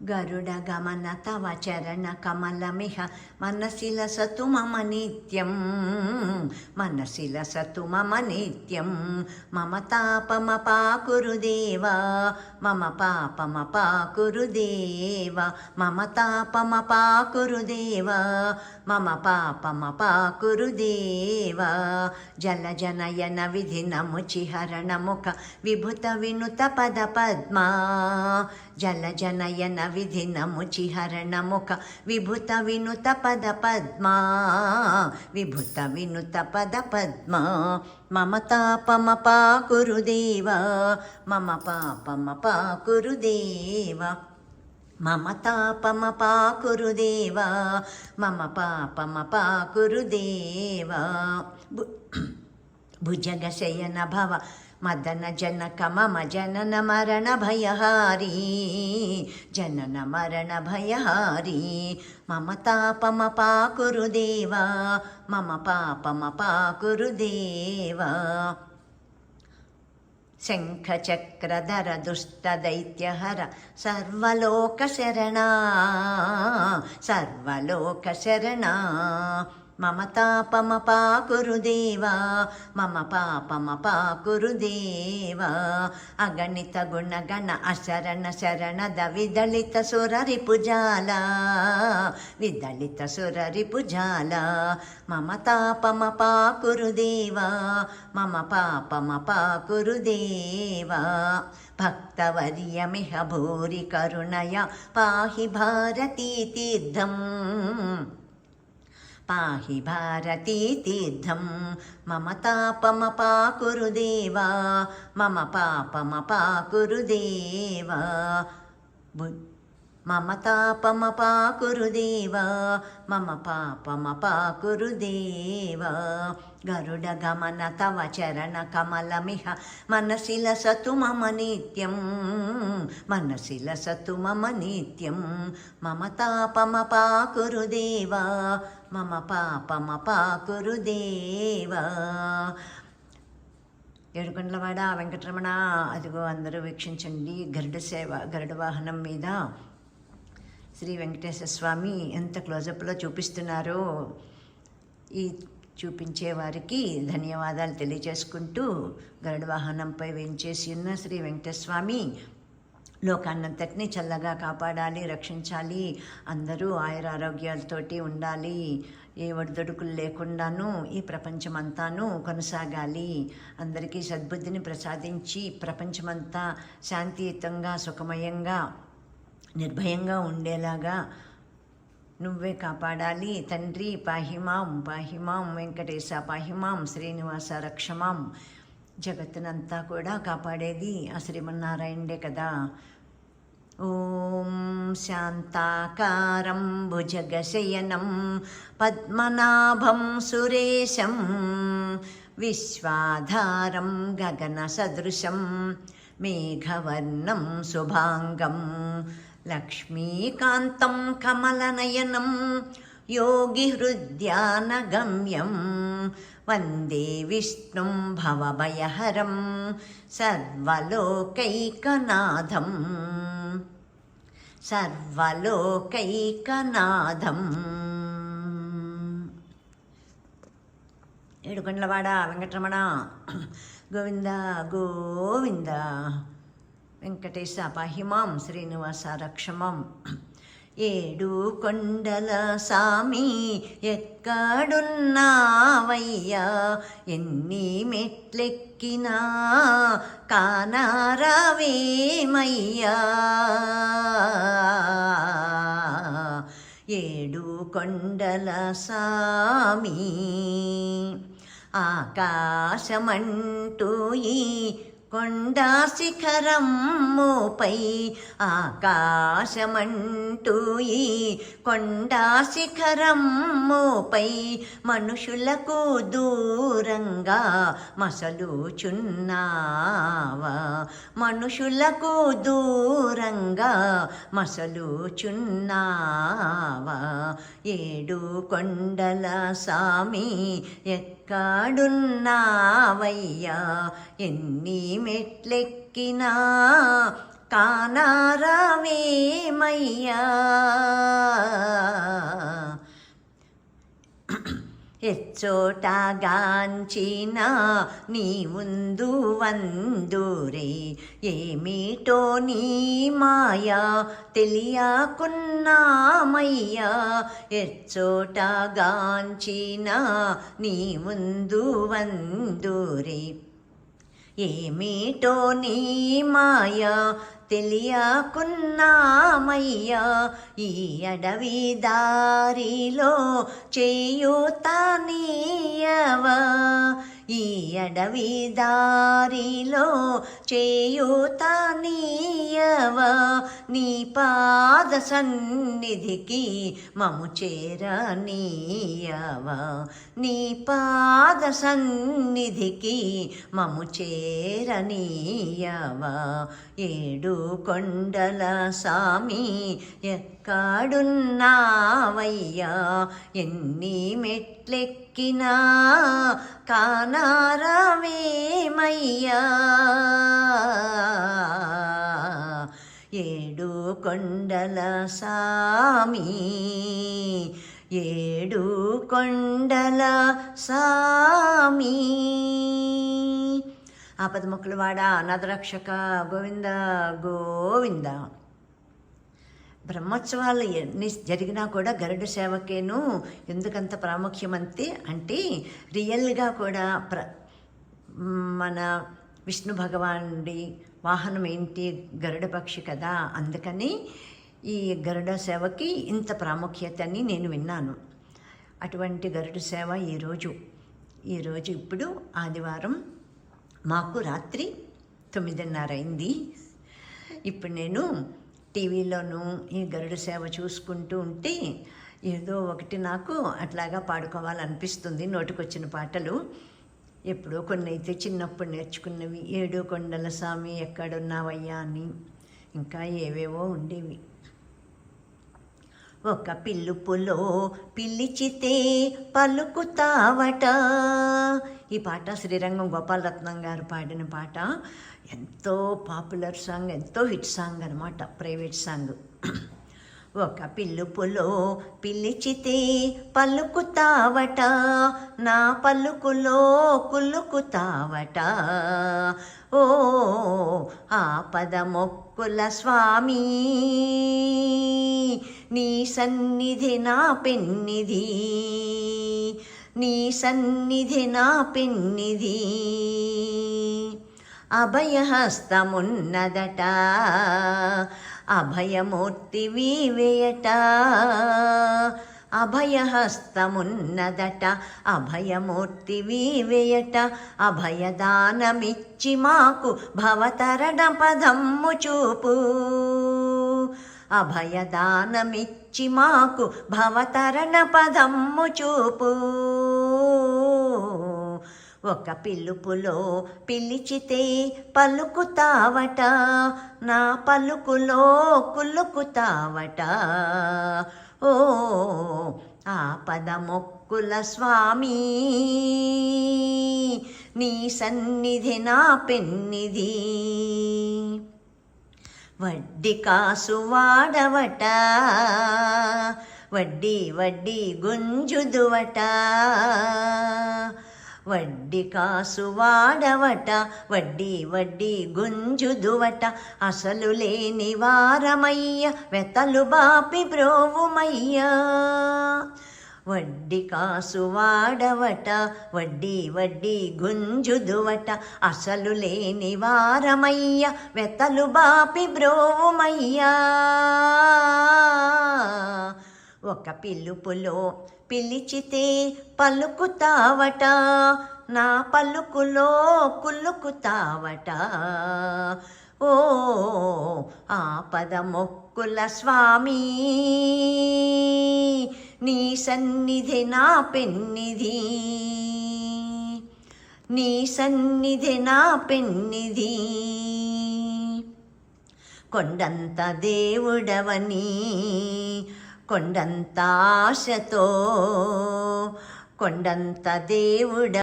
గరుడ గమన తవ చరణ కమలమిహ మనసి లసతు మమ నిత్యం మనసి లసతు మమ నిత్యం మమ తాపమపాకురు దేవా మమ పాపమపాకురు దేవా మమ తాపమపాకురు దేవా మమ పాపమపాకురు దేవా జల జనయన విధి నముచిహరణ ముఖ విభుత వినుత పద పద్మా జలజనయన విధినముచిహరణముఖ విభుత వినుత పద పద్మా విభుత వినుత పద పద్మా. మమ తాపమ పాకురుదేవ మమ పాపమ పాకురుదేవ మమ తాపమ పాకురుదేవా మమ పాపమ పాకురుదేవా భు- భుజగశయన భవ మదన జనక మమ జనన మరణ భయహారీ జనన మరణ భయహారీ మమ తాపమ పాకురుదేవా మమ పాపమ పాకురుదేవ శంఖచక్రధర దుష్టదైత్యహర సర్వలోక శరణ మమ తాపమ పాకురుదేవ మమ పాపమ పాకురుదేవ అగణిత గుణగణ అశరణ శరణద విదళిత సురరిపుజాల విదళిత సురరిపుజాల మమ తాపమ పాకురుదేవ మమ పాపమ పాకురుదేవ భక్తవర్యమిహ భూరి కరుణయ పాహి భారతీ తీర్థం. పాహి భారతీ తీర్థం. మమ తాపమ పాకురుదేవా మమ పాపమ పాకురుదేవా మమ తాపమ పాకురుదేవా మమ పాపమ గరుడ గమన తవ చరణ కమలమిహ మనసి లసతు మమ నిత్యం మనసి లసతు మమ నిత్యం మమ తాపమ పాకురుదేవా మమ పాపమ పాకురుదేవా ఏడుకొండలవాడ వెంకటరమణ అదిగో అందరూ వీక్షించండి. గరుడ సేవ గరుడ వాహనం మీద శ్రీ వెంకటేశ్వర స్వామి ఎంత క్లోజప్లో చూపిస్తున్నారో ఈ చూపించేవారికి ధన్యవాదాలు తెలియజేసుకుంటూ గరుడ వాహనంపై వెంచేసి ఉన్న శ్రీ వెంకటస్వామి లోకాన్నంతటిని చల్లగా కాపాడాలి రక్షించాలి అందరూ ఆయుర ఆరోగ్యాలతోటి ఉండాలి ఏ ఒడిదొడుకులు లేకుండాను ఈ ప్రపంచమంతాను కొనసాగాలి. అందరికీ సద్బుద్ధిని ప్రసాదించి ప్రపంచమంతా శాంతియుతంగా సుఖమయంగా నిర్భయంగా ఉండేలాగా నువ్వే కాపాడాలి. తండ్రి పాహిమాం పాహిమాం వెంకటేశ పాహిమాం శ్రీనివాస రక్షమాం. జగత్తునంతా కూడా కాపాడేది ఆ శ్రీమన్నారాయణుడే కదా. ఓం శాంతాకారం భుజగశయనం పద్మనాభం సురేశం విశ్వాధారం గగనసదృశం మేఘవర్ణం శుభాంగం లక్ష్మీకాంతం కమలనయనం योगिहृद्यानगम्यं वन्दे विष्णुं भवभयहरं सर्वलोकैकनाथं सर्वलोकैकनाथम् ఏడుకొండలవాడ వెంకటరమణ గోవింద గోవింద వెంకటేశ పాహిమాం శ్రీనివాస రక్షమాం ఏడు కొండల సామి ఎక్కడున్నావయ్యా ఎన్ని మెట్లెక్కినా కానారావేమయ్యా. ఏడు కొండల సామి ఆకాశమంటూ ఈ కొండా శిఖరమ్ముపై ఆకాశమంటూ ఈ కొండా శిఖరమ్ముపై మనుషులకు దూరం దూరంగా మసలుచున్నావా. మనుషులకు దూరంగా మసలుచున్నావా. ఏడు కొండల సామి ఎక్కడున్నావయ్యా. ఎన్ని మెట్లెక్కినా కానారావేమయ్యా. ఎచ్చోటగాంచిన నీ ముందు వందురే. ఏమిటో నీ మాయా తెలియకున్నామయ్యా. ఎచ్చోటగాంచిన నీ ముందు వందురే. ఏమిటో నీ మాయా తెలియకున్నామయ్యా ఈ అడవి దారిలో చేయూతనీయవా ఈ అడవి దారిలో చేయూతనీయవా నీ పాద సన్నిధికి మము చేరనీయవా? నీ పాద సన్నిధికి మము చేరనీయవా? ఏడు కొండల సామి ఎక్కడున్నావయ్యా. ఎన్ని మెట్లెక్కినా కానారవేమయ్యా? ఏడు కొండల సామి ఏడు కొండల సామి. ఆపద మొక్కలు వాడ అనాథరక్షక గోవింద గోవింద. బ్రహ్మోత్సవాలు ఎన్ని జరిగినా కూడా గరుడ సేవకేను ఎందుకంత ప్రాముఖ్యం అంతే అంటే రియల్గా కూడా ప్ర మన విష్ణు భగవానుడి వాహనం ఏంటి గరుడ పక్షి కదా అందుకని ఈ గరుడ సేవకి ఇంత ప్రాముఖ్యత అని నేను విన్నాను. అటువంటి గరుడ సేవ ఈరోజు ఈరోజు ఇప్పుడు ఆదివారం మాకు రాత్రి తొమ్మిదిన్నర అయింది. ఇప్పుడు నేను టీవీలోనూ ఈ గరుడ సేవ చూసుకుంటూ ఉంటే ఏదో ఒకటి నాకు అట్లాగా పాడుకోవాలనిపిస్తుంది నోటికొచ్చిన పాటలు. ఎప్పుడో కొన్ని అయితే చిన్నప్పుడు నేర్చుకున్నవి ఏడు కొండల స్వామి ఎక్కడున్నావయ్యా అని. ఇంకా ఏవేవో ఉండేవి. ఒక పిల్లుపులో పిల్లిచితే పలుకుతావట. ఈ పాట శ్రీరంగం గోపాలరత్నం గారు పాడిన పాట ఎంతో పాపులర్ సాంగ్ ఎంతో హిట్ సాంగ్ అనమాట ప్రైవేట్ సాంగ్. ఒక పిలుపులో పిలిచితే పలుకుతావట నా పలుకులో కులుకుతావట. ఓ ఆపద మొక్కుల స్వామి నీ సన్నిధి నా పెన్నిధి నీ సన్నిధి నా పెన్నిధి. అభయహస్తమున్నదట అభయమూర్తి వీవేయట. అభయహస్తమున్నదట అభయమూర్తి వీవేయట అభయదానమిచ్చి మాకు భవతరణ పదమ్ము చూపు. అభయదానమిచ్చి మాకు భవతరణ పదమ్ము చూపు. ఒక పిలుపులో పిలిచితే పలుకుతావట నా పలుకులో కులుకుతావట. ఓ ఆపద మొక్కుల స్వామి నీ సన్నిధి నా పెన్నిధి. వడ్డీ కాసు వాడవట వడ్డీ వడ్డీ గుంజుదువట. వడ్డీ కాసు వాడవట వడ్డీ వడ్డీ గుంజుదువట. అసలు లేని వారమయ్య వెతలు బాపి బ్రోవుమయ్యా వడ్డీ కాసు వాడవట వడ్డీ వడ్డీ గుంజుదువట. అసలు లేని వారమయ్య వెతలు బాపి బ్రోవుమయ్యా ఒక పిలుపులో పిలిచితే పలుకుతావట. నా పలుకులో కులుకుతావట ఓ ఆపద మొక్కుల స్వామి నీ సన్నిధి నా పెన్నిధి. నీ సన్నిధి నా పెన్నిధి. కొండంత దేవుడవని కొండంత ఆశతో కొండంత దేవుడ